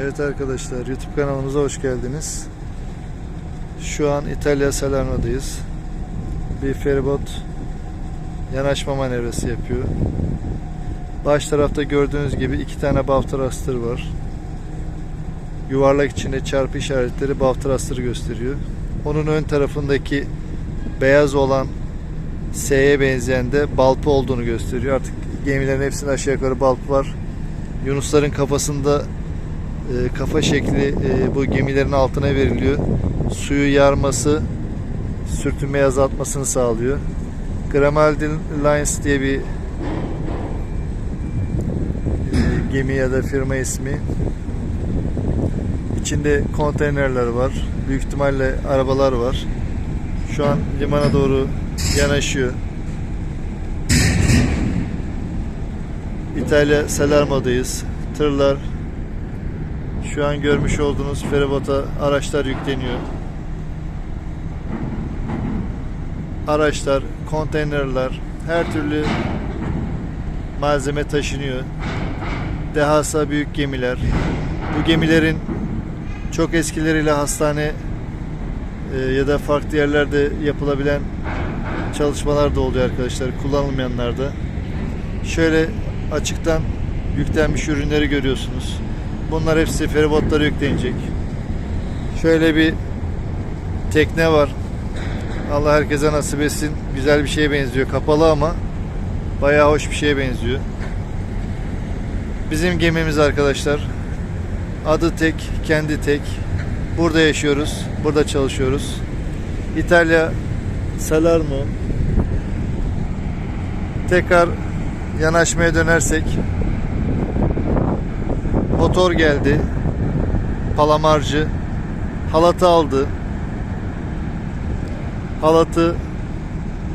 Evet arkadaşlar YouTube kanalımıza hoş geldiniz. Şu an İtalya Salerno'dayız. Bir feribot yanaşma manevrası yapıyor. Baş tarafta gördüğünüz gibi iki tane Baftrastır var. Yuvarlak içinde çarpı işaretleri Baftrastır'ı gösteriyor. Onun ön tarafındaki beyaz olan S'ye benzeyen de balpı olduğunu gösteriyor. Artık gemilerin hepsinde aşağı yukarı balp var. Yunusların kafasında e, kafa şekli e, bu gemilerin altına veriliyor. Suyu yarması, sürtünmeyi azaltmasını sağlıyor. Grimaldi Lines diye bir e, gemi ya da firma ismi. İçinde konteynerler var. Büyük ihtimalle arabalar var. Şu an limana doğru yanaşıyor. İtalya Salermo'dayız. Tırlar şu an görmüş olduğunuz feribota araçlar yükleniyor. Araçlar, konteynerler, her türlü malzeme taşınıyor. Dehasa büyük gemiler. Bu gemilerin çok eskileriyle hastane e, ya da farklı yerlerde yapılabilen çalışmalar da oluyor arkadaşlar. Kullanılmayanlar da. Şöyle açıktan yüklenmiş ürünleri görüyorsunuz. Bunlar hepsi feribotlara yüklenecek. Şöyle bir tekne var. Allah herkese nasip etsin. Güzel bir şeye benziyor. Kapalı ama bayağı hoş bir şeye benziyor. Bizim gemimiz arkadaşlar. Adı tek, kendi tek. Burada yaşıyoruz. Burada çalışıyoruz. İtalya Salerno. Tekrar yanaşmaya dönersek motor geldi. Palamarcı halatı aldı. Halatı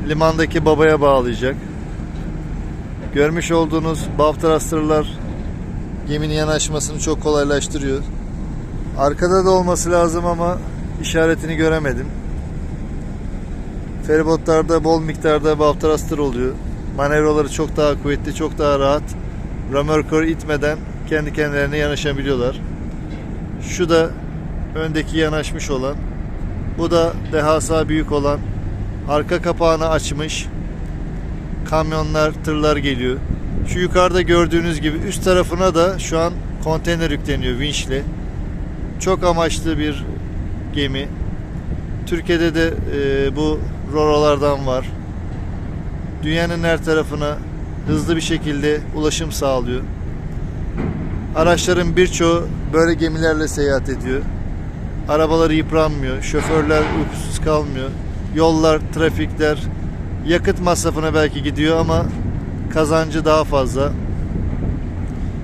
limandaki babaya bağlayacak. Görmüş olduğunuz Baftrastırlar geminin yanaşmasını çok kolaylaştırıyor. Arkada da olması lazım ama işaretini göremedim. Feribotlarda bol miktarda Baftrastır oluyor. Manevraları çok daha kuvvetli, çok daha rahat. Römorkör itmeden kendi kendilerine yanaşabiliyorlar. Şu da öndeki yanaşmış olan. Bu da dehasa büyük olan. Arka kapağını açmış. Kamyonlar, tırlar geliyor. Şu yukarıda gördüğünüz gibi üst tarafına da şu an konteyner yükleniyor vinçle. Çok amaçlı bir gemi. Türkiye'de de e, bu rorolardan var. Dünyanın her tarafına hızlı bir şekilde ulaşım sağlıyor. Araçların birçoğu böyle gemilerle seyahat ediyor. Arabaları yıpranmıyor, şoförler uykusuz kalmıyor. Yollar, trafikler yakıt masrafına belki gidiyor ama kazancı daha fazla.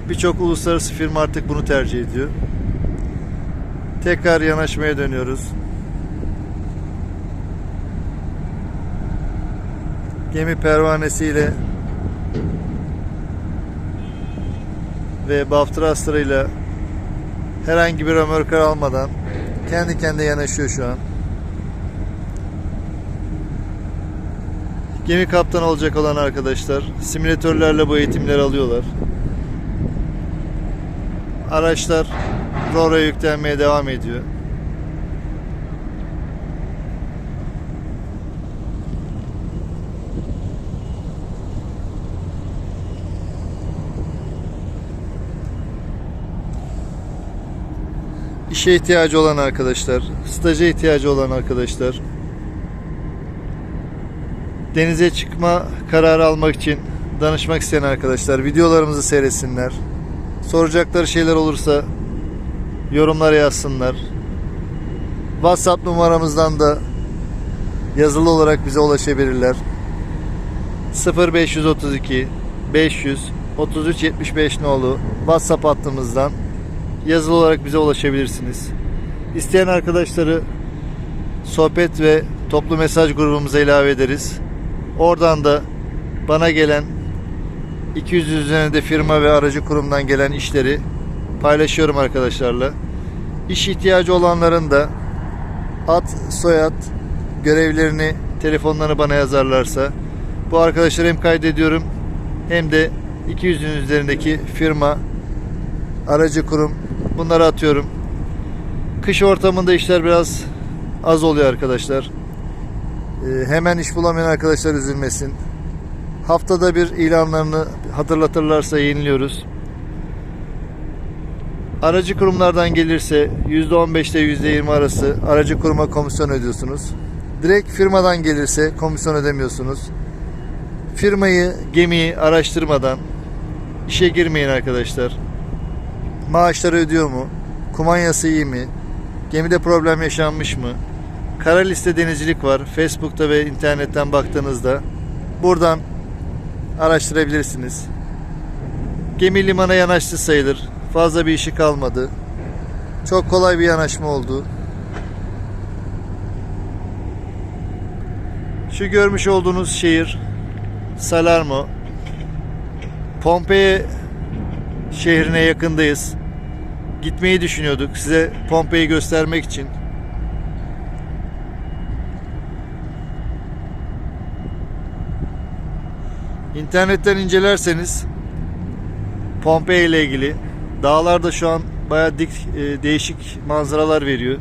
Birçok uluslararası firma artık bunu tercih ediyor. Tekrar yanaşmaya dönüyoruz. Gemi pervanesiyle ve Baftrastır'ıyla herhangi bir römorkör almadan kendi kendine yanaşıyor şu an. Gemi kaptanı olacak olan arkadaşlar simülatörlerle bu eğitimleri alıyorlar. Araçlar ROR'a yüklenmeye devam ediyor. İşe ihtiyacı olan arkadaşlar, staja ihtiyacı olan arkadaşlar, denize çıkma kararı almak için danışmak isteyen arkadaşlar videolarımızı seyretsinler. Soracakları şeyler olursa yorumlara yazsınlar. WhatsApp numaramızdan da yazılı olarak bize ulaşabilirler. 0532 500 33 75 nolu WhatsApp hattımızdan yazılı olarak bize ulaşabilirsiniz. İsteyen arkadaşları sohbet ve toplu mesaj grubumuza ilave ederiz. Oradan da bana gelen 200 üzerinde firma ve aracı kurumdan gelen işleri paylaşıyorum arkadaşlarla. İş ihtiyacı olanların da ad, soyad, görevlerini, telefonlarını bana yazarlarsa bu arkadaşları hem kaydediyorum hem de 200'ün üzerindeki firma, aracı kurum bunları atıyorum. Kış ortamında işler biraz az oluyor arkadaşlar. Ee, hemen iş bulamayan arkadaşlar üzülmesin. Haftada bir ilanlarını hatırlatırlarsa yeniliyoruz. Aracı kurumlardan gelirse %15 ile %20 arası aracı kuruma komisyon ödüyorsunuz. Direkt firmadan gelirse komisyon ödemiyorsunuz. Firmayı, gemiyi araştırmadan işe girmeyin arkadaşlar. Maaşları ödüyor mu? Kumanyası iyi mi? Gemide problem yaşanmış mı? Kara liste denizcilik var. Facebook'ta ve internetten baktığınızda buradan araştırabilirsiniz. Gemi limana yanaştı sayılır. Fazla bir işi kalmadı. Çok kolay bir yanaşma oldu. Şu görmüş olduğunuz şehir Salermo. Pompei şehrine yakındayız. Gitmeyi düşünüyorduk size Pompei'yi göstermek için. İnternetten incelerseniz Pompei ile ilgili dağlarda şu an bayağı dik e, değişik manzaralar veriyor.